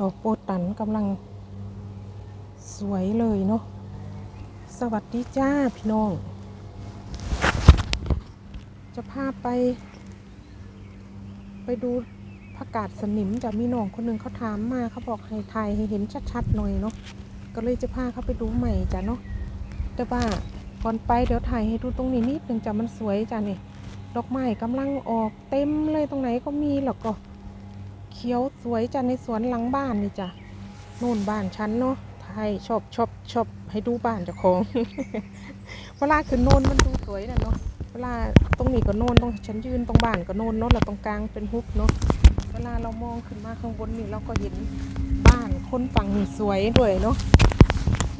ดอกโปตันกำลังสวยเลยเนาะ สวัสดีจ้าพี่น้อง จะพาไป ไปดูผักกาดสนิมจะมีน้องคนหนึ่งเขาถามมาเขาบอกให้ถ่ายให้เห็นชัดๆหน่อยเนาะ ก็เลยจะพาเขาไปดูใหม่จ้ะเนาะ แต่ว่าก่อนไปเดี๋ยวถ่ายให้ดูตรงนี้นิดหนึ่งจ้ะมันสวยจ้ะนี่ ดอกไม้กำลังออกเต็มเลยตรงไหนก็มีแล้วก็ ขียวสวยจ้ะในสวนหลังบ้านนี่จ้ะนู่นบ้านฉันเนาะไทยชอบชอบชอบให้ดูบ้านเจ้าของเวลาขึ้นโน่นมันดูสวยนะเนาะเวลาตรงนี้ก็โน่นตรงฉันยืนตรงบ้านก็โน่นเนาะแล้วตรงกลางเป็นฮุบเนาะเวลาเรามองขึ้นมาข้างบนนี่เราก็เห็นบ้านคนฝั่งนี่สวยด้วยเนาะ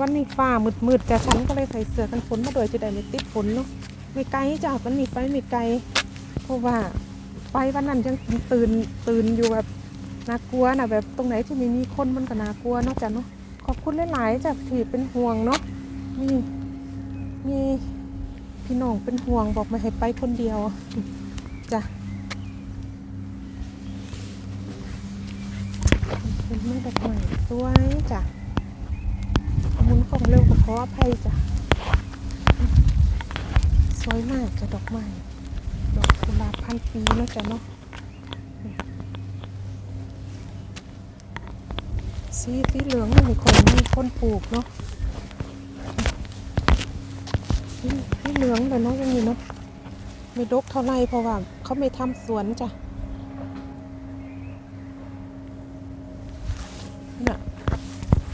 วันนี้ฟ้ามืดๆแต่ฉันก็เลยใส่เสื้อกันฝนมาด้วยจะได้ไม่ติดฝนเนาะไม่ไกลจ้ะวันนี้ไปไม่ไกลเพราะว่าไปวันนั้นยังตื่นตื่นอยู่แบบ น่ากลัวนะแบบตรงไหนที่ไม่มีคนมันก็น่ากลัวเนาะจ้ะเนาะขอบคุณหลายๆจ้ะที่เป็นห่วงเนาะมีมีพี่น้องเป็นห่วงบอกม่ให้ไปคนเดียวจ้ะเป็นไม้ดอกไม้สวยจ้ะหมุนของเร็วก็ขออภัยจ้ะสวยมากจ้ะดอกไม้ดอกกุหลาบพันปีเนาะจ้ะเนาะ สีสีเหลืองนี่ค่อยมีคนปลูกเนาะสีเหลืองแต่เนาะยังมีเนาะไม่ดกเท่าไรเพราะว่าเขาไม่ทำสวนจ้ะน่ะ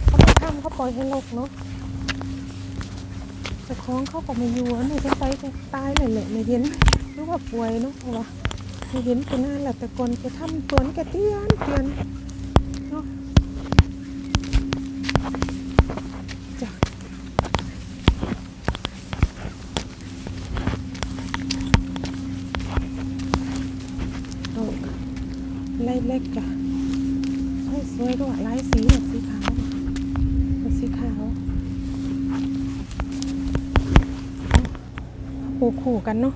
เขาไม่ทำเขาปล่อยให้รกเนาะแต่ของเข้าก็ไม่อยู่นนี้จะไปตายเลยแหละไม่เห็นหรือว่าป่วยเนาะเพราะว่าไม่เห็นแกนานแหละแต่ก่อนแกทำสวนแกเตียนเตียน เล็กจ้ะสวยสวยด้วยลายสีแบบสีขาวแบบสีขาวปลูกคู่กันเนาะ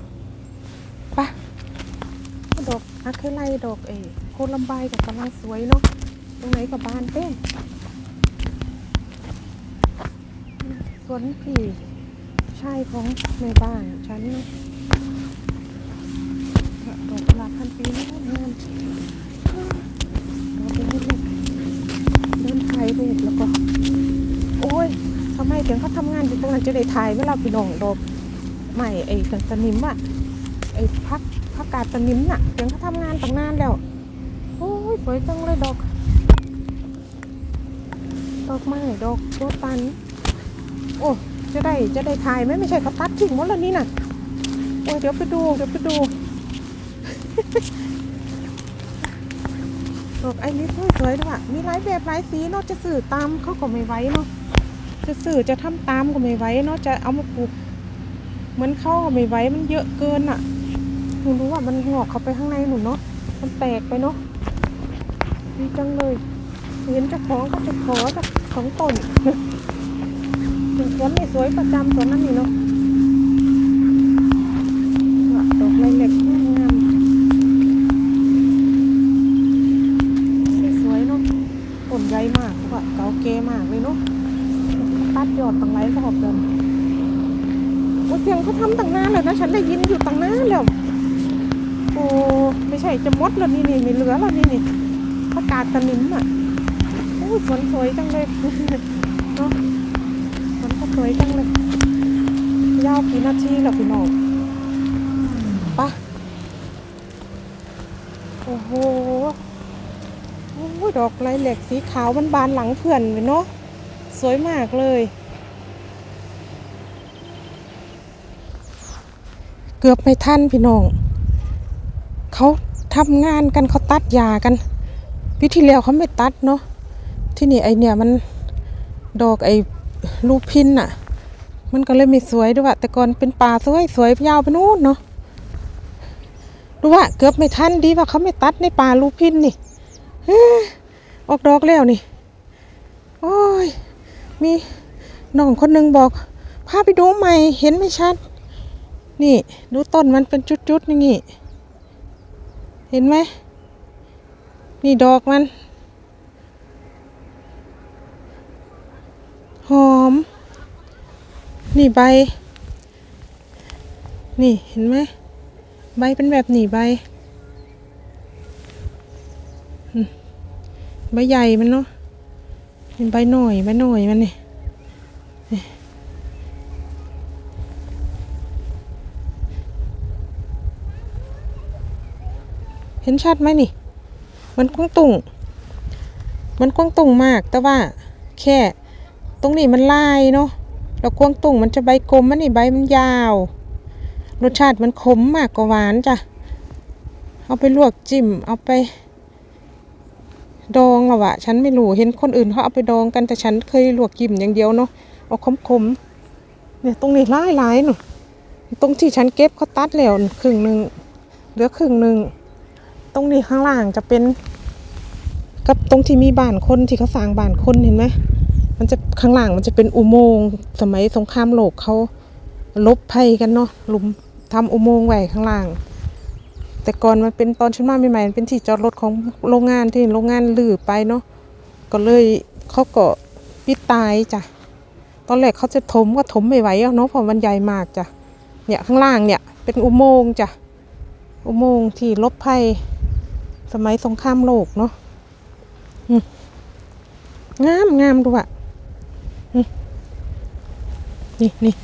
ปะดอกอะเคไลดอกเอโคลัมไบกับกำลังสวยเนาะตรงไหนกับบานเต้สวนพี่ชายของแม่บ้านฉันเนาะดอกกุหลาบพันปีนี่งามดอก เป็นเล็กๆเดินถ่ายรูปแล้วก็ โอ้ยทำไมถึงเขาทำงานอยู่ตรงนั้นจะได้ถ่ายเวลาพี่น้องดอกใหม่ไอ้กันสนิมอะไอ้พักพักกาดสนิมน่ะเดี๋ยวเขาทำงานตั้งนานแล้ว โอ้ยสวยจังเลยดอก ดอกไม้ดอกโรตัน โอ้จะได้จะได้ถ่ายไหมไม่ใช่เขาตัดทิ้งหมดแล้วนี่น่ะ โอ้ยเดี๋ยวไปดูเดี๋ยวไปดู ดอกไอริสสวยๆด้วยมีหลายแบบหลายสีเนาะจะสื่อตามเขาก็ไม่ไหวเนาะจะสื่อจะทำตามก็ไม่ไหวเนาะจะเอามาปลูกเหมือนเข้าก็ไม่ไหวมันเยอะเกินอะหนูรู้ว่ามันงอกเข้าไปข้างในหนูเนาะมันแตกไปเนาะดีจังเลยเห็นเจ้าของก็จะขอสักสองต้นสวนนี่สวยประจำสวนนั้นนี่เนาะ อดตั้งไรรอบเดินโอ้เสียงเขาทำตั้งนานเลยนะฉันได้ยินอยู่ตั้งนานแล้วโอ้ไม่ใช่จะมดแล้วนี่นี่ม่เหลือแล้วนี่นี่ประกาศสนิมอะโอ้ยสวนสวยจังเลยเนาะสวนก็สวยจังเลยยาวกี่นาทีแล้วพี่น้องไปะโอ้โหโอ้ดอกลายเหล็กสีขาวมันบานหลังเพื่อนเลยเนาะสวยมากเลย กือบไม่ทันพี่น้อง เขาทำงานกันเขาตัดยากันวิธีแล้วเขาไม่ตัดเนาะที่นี่ไอเนี่ยมันดอกไอลูกพินอะมันก็เลยไม่สวยด้วยว่ะแต่ก่อนเป็นป่าสวยสวยยาวไปนู่นเนาะดูว่าเกือบไม่ทันดีว่าเขาไม่ตัดในป่าลูกพินนี่ออออกดอกแล้วนี่โอ้ยมีน้องคนหนึ่งบอกพาไปดูใหม่เห็นไม่ชัด นี่ดูต้นมันเป็นจุดๆอย่างนี้ เห็นไหม นี่ดอกมัน หอม นี่ใบ นี่เห็นไหม ใบเป็นแบบนี่ใบ ใบใหญ่มันเนาะเห็นใบหน่อย ใบหน่อยมันนี่ เห็นชัดไหมนี่ มันกว้างตุ่ง มันกว้างตุ่งมาก แต่ว่าแค่ตรงนี้มันลายเนาะแล้วกวางตุ่งมันจะใบกลมมันนี่ใบมันยาว รสชาติมันขมมากกว่าหวานจ้ะ เอาไปลวกจิ้ม เอาไป ดองหรอวะ ฉันไม่รู้ เห็นคนอื่นเขาเอาไปดองกัน แต่ฉันเคยลวกจิ้มอย่างเดียวเนาะ เอาขมๆเนี่ยตรงนี้ลายลายๆหนูตรงที่ฉันเก็บเขาตัดแล้วครึ่งหนึ่งเหลือครึ่งหนึ่ง ตรงนี้ข้างล่างจะเป็น กับตรงที่มีบ้านคนที่เขาสร้างบ้านคนเห็นไหมมันจะข้างล่างมันจะเป็นอุโมงค์สมัยสงครามโลกเขาลบภัยกันเนาะหลุมทำอุโมงค์ไว้ข้างล่าง แต่ก่อนมันเป็นตอนชั้นมาใหม่ๆมันเป็นที่จอดรถของโรงงานที่โรงงานลือไปเนาะก็เลยเขาก็ปิดตายจ้ะตอนแรกเขาจะถมก็ถมไม่ไหวเนาะเพราะมันใหญ่มากจ้ะเนี่ยข้างล่างเนี่ยเป็นอุโมงค์จ้ะอุโมงค์ที่ลบภัย สมัยสงครามโลกเนาะงามงามดูอะนี่นี่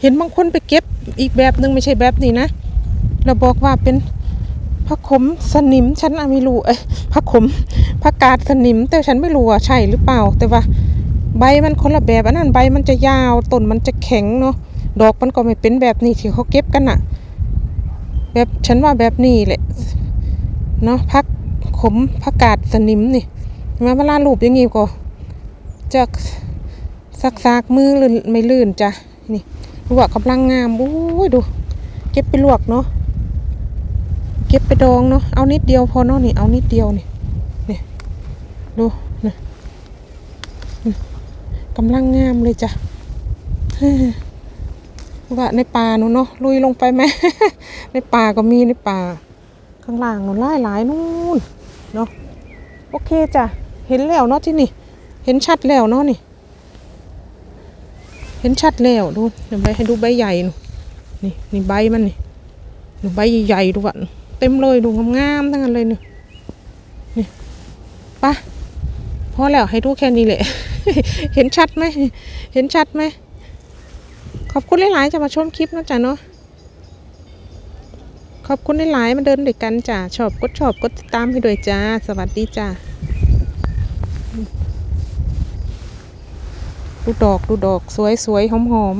เห็นบางคนไปเก็บอีกแบบหนึ่งไม่ใช่แบบนี้นะ เราบอกว่าเป็นผักขมสนิมฉันไม่รู้เอ้ยผักขมผักกาดสนิม แต่ฉันไม่รู้ว่าใช่หรือเปล่า แต่ว่าใบมันคนละแบบอันนั้นใบมันจะยาวต้นมันจะแข็งเนาะดอกมันก็ไม่เป็นแบบนี้ที่เขาเก็บกันอะ แบบฉันว่าแบบนี้แหละเนาะผักขมผักกาดสนิมนี่มาเวลาลูบอย่างงี้ก็จะสักซากมือลื่นไม่ลื่นจ้ะนี่ลวกกำลังงามโอ้ยดู เก็บไปลวกเนาะเก็บไปดองเนาะเอานิดเดียวพอเนาะนี่เอานิดเดียวนี่นี่ดูนะกำลังงามเลยจ้ะ ว่าในป่าหนูเนาะลุยลงไปไหม ในป่าก็มีในป่า ข้างล่างนูไล่หลายนู่นเนาะโอเคจ้ะเห็นแล้วเนาะที่นี่ เห็นชัดแล้วเนาะนี่ เห็นชัดแล้วดูเดี๋ยวใบให้ดูใบใหญ่นูนี่นี่ใบมันนี่ดูใบใหญ่ๆดูอะเต็มเลยดูงามๆทั้งนั้นเลยเนี่นี่ไปะพอแล้วให้ดูแค่นี้แหละ เห็นชัดไหมเห็นชัดไหม ขอบคุณหลายๆจะมาชมคลิปนะจ๊ะเนาะขอบคุณหลายๆมาเดินด้วยกันจ้ะชอบกดชอบกดติดตามให้ด้วยจ้า สวัสดีจ้าดูดอกดูดอกสวยสวยหอมหอม